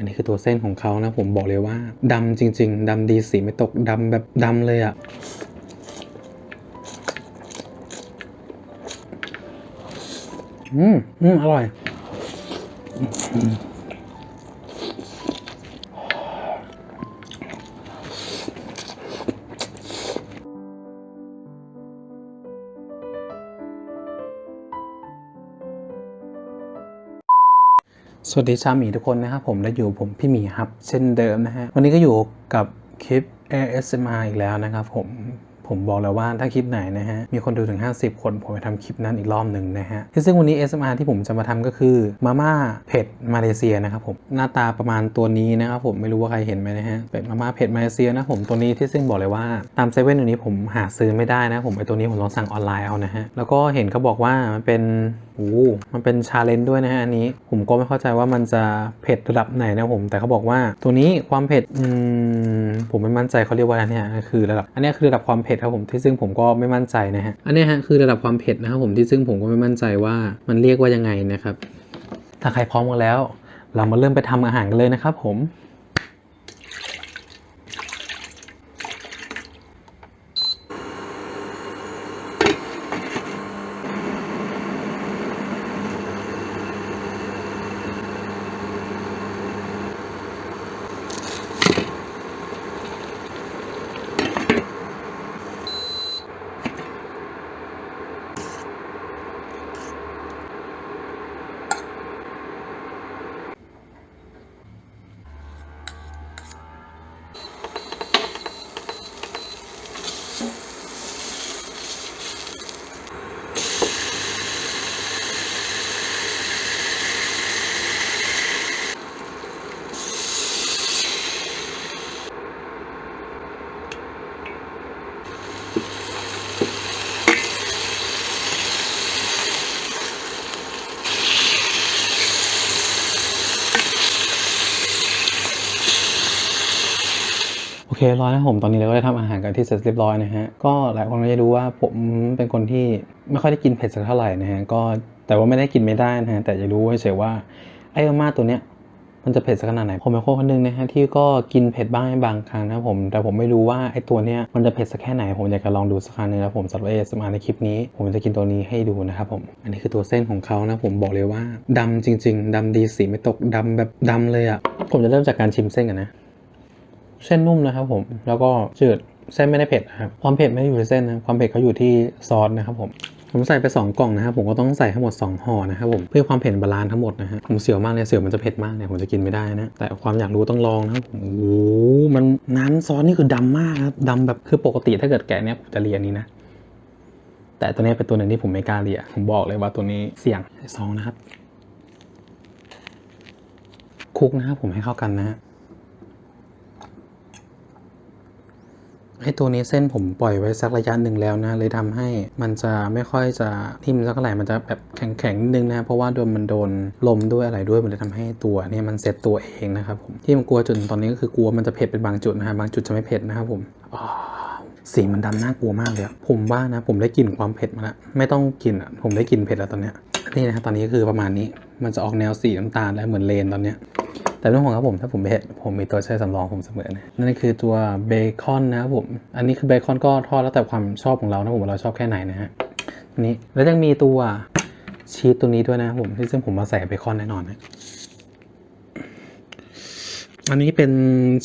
อันนี้คือตัวเส้นของเขานะผมบอกเลยว่าดำจริง ๆดำดีสีไม่ตกดำแบบดำเลยอะ่ะอืมอืมอร่อย สวัสดีชาวหมีทุกคนนะครับผมและอยู่ผมพี่หมีครับ เช่นเดิมนะฮะวันนี้ก็อยู่กับคลิป ASMR อีกแล้วนะครับผมผมบอกแล้วว่าถ้าคลิปไหนนะฮะมีคนดูถึง 50 คนผมจะทำคลิปนั้นอีกรอบหนึ่งนะฮะซึ่งวันนี้ ASMR ที่ผมจะมาทำก็คือมาม่าเผ็ดมาเลเซียนะครับผมหน้าตาประมาณตัวนี้นะครับผมไม่รู้ว่าใครเห็นไหมนะฮะเป็นมาม่าเผ็ดมาเลเซียนะผมตัวนี้ที่ซึ่งบอกเลยว่าตามเซเว่นตัวนี้ผมหาซื้อไม่ได้นะผมไอตัวนี้ผมต้องสั่งออนไลน์เอานะฮะแล้วก็เห็นเขาบอกว่ามันเป็น อ้มันเป็นชาเลนจ์ด้วยนะฮะอันนี้ ผมก็ไม่เข้าใจว่ามันจะเผ็ดระดับไหนนะผม แต่เขาบอกว่าตัวนี้ความเผ็ดอืมผมไม่มั่นใจเขาเรียกว่าอะไรเนี่ยคือระดับอันนี้คือระดับความเผ็ดครับผมที่ซึ่งผมก็ไม่มั่นใจนะฮะอันนี้ฮะคือระดับความเผ็ดนะครับผมที่ซึ่งผมก็ไม่มั่นใจว่ามันเรียกว่ายังไงนะครับถ้าใครพร้อมกันแล้ว เรามาเริ่มไปทำอาหารกันเลยนะครับผม เคเคร้อยนะผมตอนนี้เราก็ได้ทำอาหารกันที่เสร็จเรียบร้อยนะฮะ ก็หลายคนก็จะรู้ว่าผมเป็นคนที่ไม่ค่อยได้กินเผ็ดสักเท่าไหร่นะฮะ ก็แต่ว่าไม่ได้กินไม่ได้นะฮะ แต่จะรู้เฉยว่าไอ้มาม่าตัวเนี้ยมันจะเผ็ดสักขนาดไหน ผมเป็นคนคนหนึงนะฮะที่ก็กินเผ็ดบ้างในบางครั้งนะผม แต่ผมไม่รู้ว่าไอ้ตัวเนี้ยมันจะเผ็ดสักแค่ไหน ผมอยากจะลองดูสักครั้งหนึงนะผมสำหรับเอสมาในคลิปนี้ ผมจะกินตัวนี้ให้ดูนะครับผม อันนี้คือตัวเส้นของเขานะผมบอกเลยว่าดำจริง ๆดำดีสีไม่ตกดำแบบดำเลยอะ่ะ ผมจะเริ่มจากการชิมเส้นกันนะ เส้นนุ่มนะครับผม แล้วก็จืดเส้นไม่ได้เผ็ดนะครับ ความเผ็ดไม่ได้อยู่ในเส้นนะความเผ็ดเขาอยู่ที่ซอสนะครับผม ผมใส่ไป 2 กล่องนะครับ ผมก็ต้องใส่ทั้งหมด 2ห่อนะครับผม เพื่อความเผ็ดบาลานซ์ทั้งหมดนะฮะ ผมเสียวมากเลย เสียวมันจะเผ็ดมากเนี่ย ผมจะกินไม่ได้นะ แต่ความอยากรู้ต้องลองนะครับผม โอ้โห มันน้ำซอสนี่คือดำมากครับดำแบบ คือปกติถ้าเกิดแกะเนี่ยผมจะเรียนนี้นะ แต่ตัวนี้เป็นตัวหนึ่งที่ผมไม่กล้าเรีย ผมบอกเลยว่าตัวนี้เสี่ยงซองนะครับ คุกนะครับผมให้เข้ากันนะฮะ ไอ้ตัวนี้เส้นผมปล่อยไว้สักระยะหนึ่งแล้วนะเลยทำให้มันจะไม่ค่อยจะทิ่มสักเท่าไหร่มันจะแบบแข็งๆนิดนึงนะเพราะว่าโดนมันโดนลมด้วยอะไรด้วยมันเลยทำให้ตัวเนี่ยมันเซตตัวเองนะครับผมที่มันกลัวจุดตอนนี้ก็คือกลัวมันจะเผ็ดเป็นบางจุดนะฮะบางจุดจะไม่เผ็ดนะครับผมอ้าวสีมันดำน่ากลัวมากเลยผมว่านะผมได้กลิ่นความเผ็ดมาแล้วไม่ต้องกินอะผมได้กลิ่นเผ็ดแล้วตอนเนี้ยนี่นะครับตอนนี้ก็คือประมาณนี้มันจะออกแนวสีน้ำตาลและเหมือนเลนตอนเนี้ย แต่เรื่องของครับผม ถ้าผมเผ็ดผมมีตัวช่วยสำรองผมเสมอนะนั่นคือตัวเบคอนนะครับผม อันนี้คือเบคอนก็ทอดแล้วแต่ความชอบของเรานะผมว่าเราชอบแค่ไหนนะฮะนนี้แล้วยังมีตัวชีสตัวนี้ด้วยนะครับผมที่ซึ่งผมมาใส่เบคอนแน่นอนนะอันนี้เป็น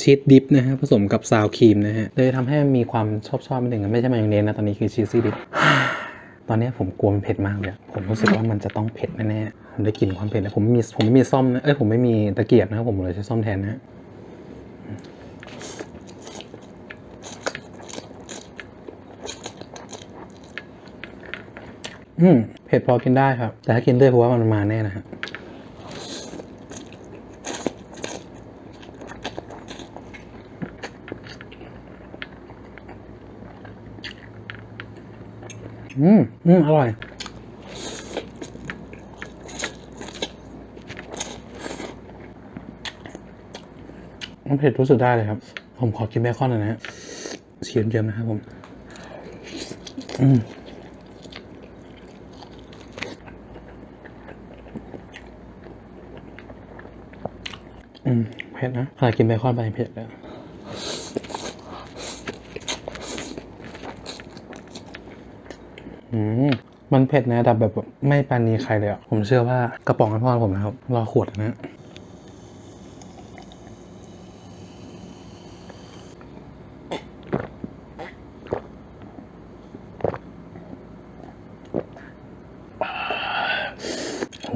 ชีสดิฟนะฮะผสมกับซาวครีมนะฮะเลยทำให้มีความชอบชอบนิดหนึ่งไม่ใช่มายองเนสนะตอนนี้คือชีสซี่ดิฟ ตอนนี้ผมกลัวมันเผ็ดมากเลย ผมรู้สึกว่ามันจะต้องเผ็ดแน่ๆ ผมได้กลิ่นความเผ็ดแล้วผมไม่มีผมไม่มีซ่อมนะ เอ้ยผมไม่มีตะเกียบนะครับผมเลยใช้ซ่อมแทนนะฮะอืมเผ็ดพอกินได้ครับ แต่ถ้ากินด้วยเพราะว่ามันมาแน่นะฮะ อืมอืมอร่อย มันเผ็ดรู้สึกได้เลยครับ ผมขอกินเบคอนหน่อยนะฮะเฉียมเจียมนะครับผม อืมอืมเผ็ดนะขนาดกินเบคอนไปเผ็ดเลย มมันเผ็ดในระดับแบบไม่ปานนีใครเลยอะ ผมเชื่อว่ากระป๋องน้ำพอผมนะครับ รอขวดนะ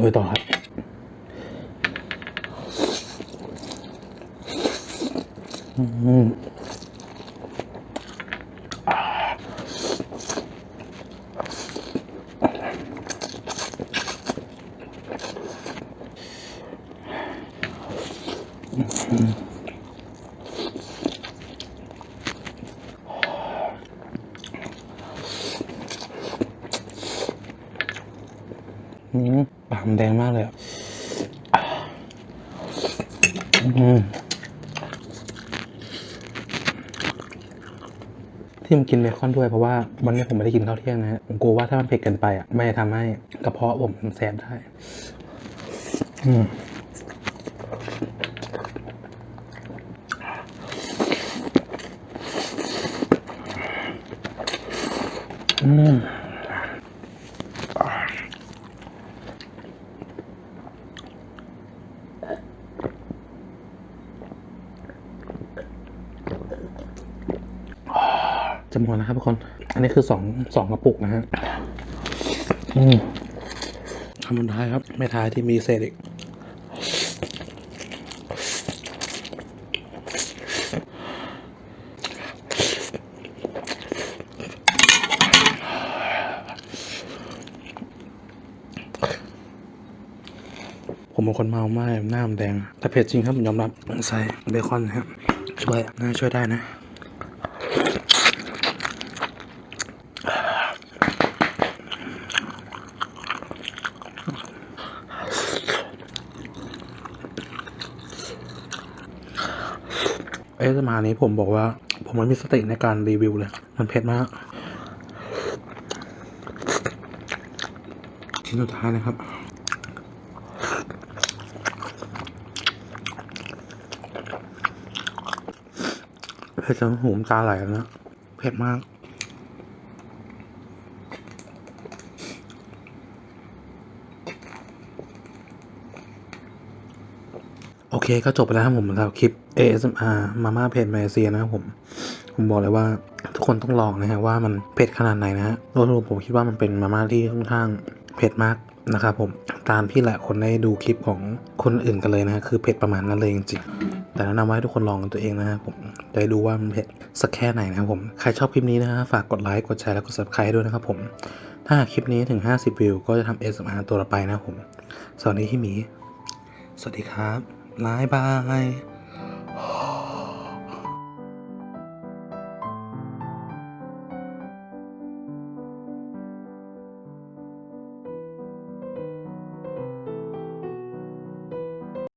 ลุยต่อครับ ปากมันแดงมากเลยอะที่ผมกินเบคอนด้วยเพราะว่าวันนี้ผมไม่ได้กินข้าวเที่ยงนะผมกลัวว่าถ้ามันเผ็ดเกินไปอะไม่ทำให้กระเพาะผมแสบได้อืมอืม จำนวนนะครับทุกคน อันนี้คือสองสองกระปุกนะฮะอืมคำสุดท้ายครับ ไม่ท้ายที่มีเศษอีกผมเป็นคนเมามากหน้ามันแดง แต่เผ็ดจริงครับผมยอมรับใส่เบคอนนะครับช่วยน่าช่วยได้นะ เอสมานี้ผมบอกว่า ผมไม่มีสติในการรีวิวเลย มันเผ็ดมาก ชิ้นสุดท้ายนะครับเผ็ดจนหูมตาไหลแล้วนะ เผ็ดมาก โอเคก็จบไปแล้วครับผมสำหรับคลิป ASMR มาม่าเผ็ดมาเลเซียนะครับผม ผมบอกเลยว่าทุกคนต้องลองนะฮะว่ามันเผ็ดขนาดไหนนะฮะโดยรวมผมคิดว่ามันเป็นมาม่าที่ค่อนข้างเผ็ดมากนะครับผมตามที่หลายคนได้ดูคลิปของคนอื่นกันเลยนะฮะคือเผ็ดประมาณนั้นเลยจริงๆแต่แนะนำว่าให้ทุกคนลองกันตัวเองนะฮะผมได้ดูว่ามันเผ็ดสักแค่ไหนนะครับผมใครชอบคลิปนี้นะฮะฝากกดไลค์กดแชร์และกด subscribe ด้วยนะครับผมถ้าคลิปนี้ถึง 50 วิวก็จะทำ ASMR ตัวต่อไปนะครับผมสวัสดีที่หมี สวัสดีครับ บายบาย